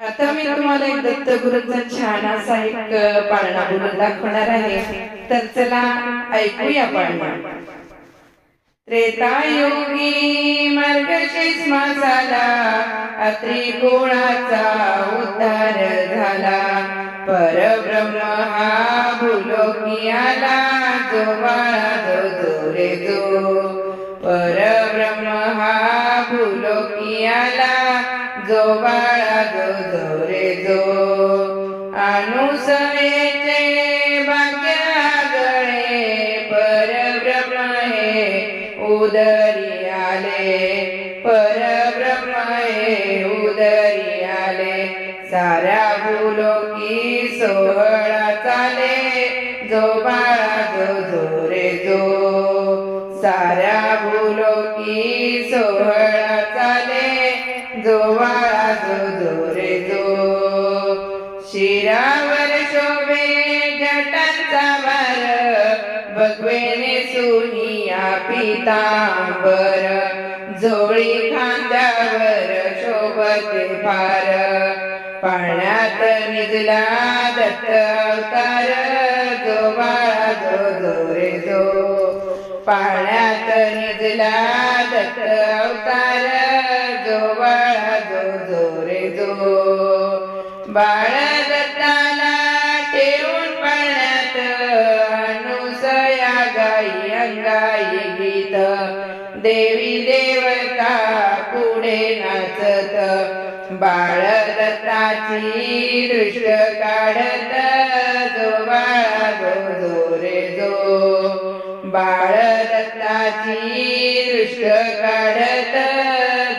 आता मी तुम्हाला एक दत्तगुरूंचा छान असा एक पाळणा बोलून दाखवणार आहे. तर चला ऐकूया पाळणा त्रेतायुगी मार्गशीर्ष मासाला अत्रि कोणाचा उद्धार झाला. परब्रह्म हा भूलोकी आला जो बाळा जो जो रे जो. परब्रह्म हा भूलोकी आला जो बाळा जो जो. रे जो अनुसरेचे भाग्य गळे परब्रह्म हे उदरी आले परब्रह्म हे उदरी आले साऱ्या भूलोकी सोहळा चाले. जो बाळा जो जो रे जो. साऱ्या भूलोकी सोहळा चाले. जो बाळा जो रे जो शिरावर शोभे जटांचा भार भगवेने सुनिया पितांबर. जोळी खांद्यावर शोभते फार पाण्यात निजला दत्त अवतार. जो बाळा जो जो रे जो पाण्यात निजला दत्त अवतार जो बाळा जो जो रे जो. बाळ दत्ताला ठेवून पाण्यात अनुसया गाई अंगाई गीत. देवी देवता पुढे नाचत. बाळ दत्ताची दृष्ट काढत जो दृष्ट काढत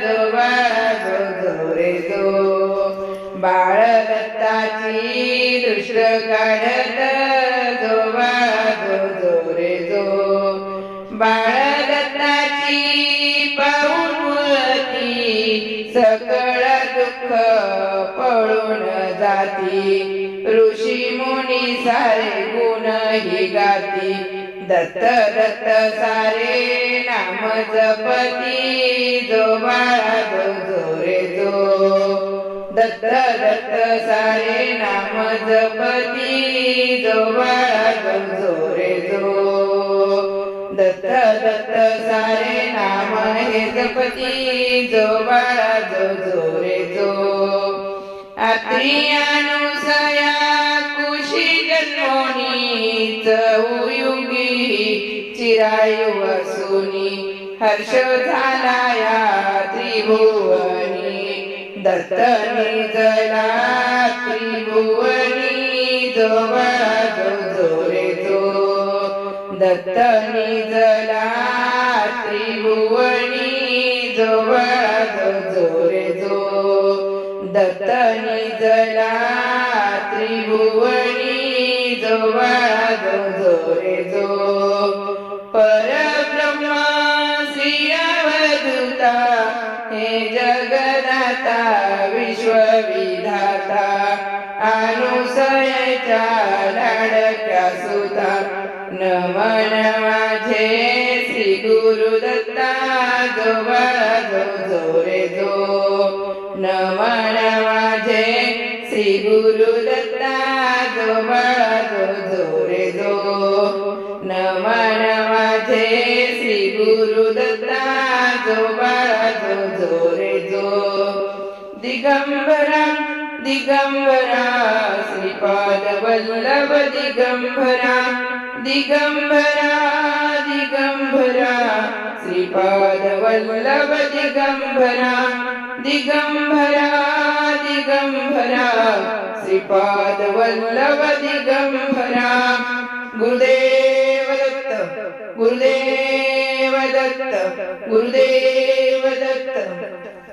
जो बाळा जो जो रे जो बाळ दत्ताची दृष्ट काढत जो बाळा जो जो रे बाळ दत्ताची पाहून सकळ दुःख पळून जाती ऋषी मुनी सारे गुण ही गाती दत्त सारे नाम जपती जो बाळा जो जो. रे जो दत्त सारे नाम जपती जो बाळा जो जो. रे जो दत्त दत्त सारे नाम हे जपती जो बाळा जो जो रे जो आत्रियानुसया कुशी जन्मोनी चौ चिरायु असुनी हर्ष झाला या त्रिभुवनी दत्त निजला त्रिभुवनी जो बाळा जो जो रे जो दत्त निजला त्रिभुवनी जो बाळा जो जो रे जो दत्त त्रिभुवनी जो बाळा जो जो जो परब्रह्म श्री अवधूता हे जगदाता विश्वविधाता अनुसयाच्या लाडक्या सुता नमन माझे श्री गुरुदत्ता जो बाळा जो जो रे जो. नमन माझे श्री गुरुदत्ता जो जो. श्री गुरु ददा दिगम् भरा श्रीपाद वल्मलदिगम दिगम्बरा भरा दिगम्बरा भरा दिगम्बरा वल्मलदिगम दिगम्बरा दिगम दिगम्बरा दिगम भरा श्रीपाद दत्त गुरुदेव दत्त गुरुदेव दत्त